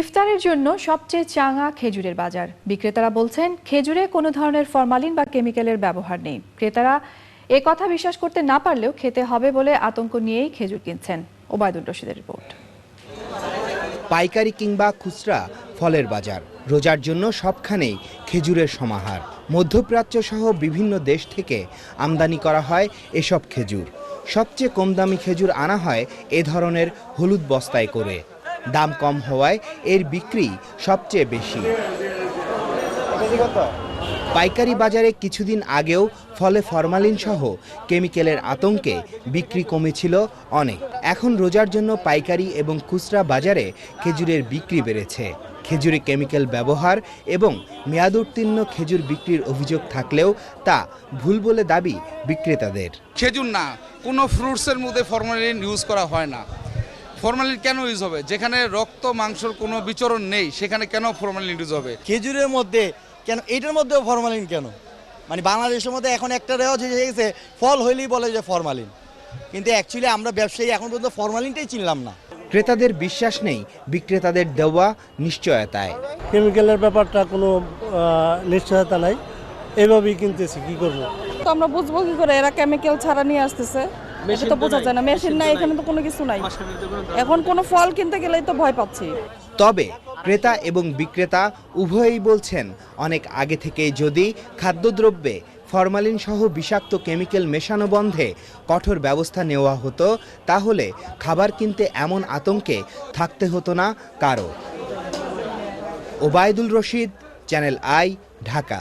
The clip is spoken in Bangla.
ইফতারের জন্য সবচেয়ে চাঙা খেজুরের বাজার। বিক্রেতারা বলছেন, খেজুরে কোনো ধরনের ফরমালিন বা কেমিক্যালের ব্যবহার নেই। ক্রেতারা এ কথা বিশ্বাস করতে না পারলেও খেতে হবে বলে আতঙ্ক নিয়েই খেজুর কিনছেন ওবায়দুল রশিদের রিপোর্ট। পাইকারি কিংবা খুচরা ফলের বাজার। রোজার জন্য সবখানেই খেজুরের সমাহার। মধ্যপ্রাচ্য সহ বিভিন্ন দেশ থেকে আমদানি করা হয় এসব খেজুর। সবচেয়ে কম দামি খেজুর আনা হয় এ ধরনের হলুদ বস্তায় করে। দাম কম হওয়ায় এর বিক্রি সবচেয়ে বেশি। পাইকারি বাজারে কিছুদিন আগেও ফলে ফরমালিন সহ কেমিক্যালের আতঙ্কে বিক্রি কমেছিল অনেক। এখন রোজার জন্য পাইকারি এবং খুচরা বাজারে খেজুরের বিক্রি বেড়েছে। খেজুরে কেমিক্যাল ব্যবহার এবং মেয়াদোত্তীর্ণ খেজুর বিক্রির অভিযোগ থাকলেও তা ভুল বলে দাবি বিক্রেতাদের। খেজুর না, কোনো ফ্রুটসের মধ্যে ফরমালিন ইউজ করা হয় না। ফরমালিন কেন ইউজ হবে? যেখানে রক্ত মাংসর কোনো বিচরণ নেই সেখানে কেন ফরমালিন ইউজ হবে? খেজুরের মধ্যে কেন এটার মধ্যেও ফরমালিন কেন? মানে বাংলাদেশের মধ্যে এখন একটা রেওয়াজ হয়ে গেছে ফল হইলেই বলে যে ফরমালিন কিন্তু অ্যাকচুয়ালি আমরা ব্যবসায়ী এখন পর্যন্ত ফরমালিনটাই চিনলাম না। ক্রেতাদের বিশ্বাস নেই বিক্রেতাদের দেওয়া নিশ্চয়তায়। কেমিক্যালের ব্যাপারটা কোনো আহ, নিশ্চয়তা নাই। এভাবেই কিনতেছি কি করব? তো আমরা বুঝব কি করে এরা কেমিক্যাল ছাড়া নিয়ে আসতেছে। এটা তো বোঝা যায় না মেশিন নাই এখানে তো কোনো কিছু নাই। এখন কোনো ফল কিনতে গেলেই তো ভয় পাচ্ছি। তবে ক্রেতা এবং বিক্রেতা উভয়ই বলছেন অনেক আগে থেকেই যদি খাদ্যদ্রব্যে ফরমালিন সহ বিষাক্ত কেমিক্যাল মেশানো বন্ধে কঠোর ব্যবস্থা নেওয়া হতো তাহলে খাবার কিনতে এমন আতঙ্কে থাকতে হতো না কারও। Obaidul Rashid channel I Dhaka.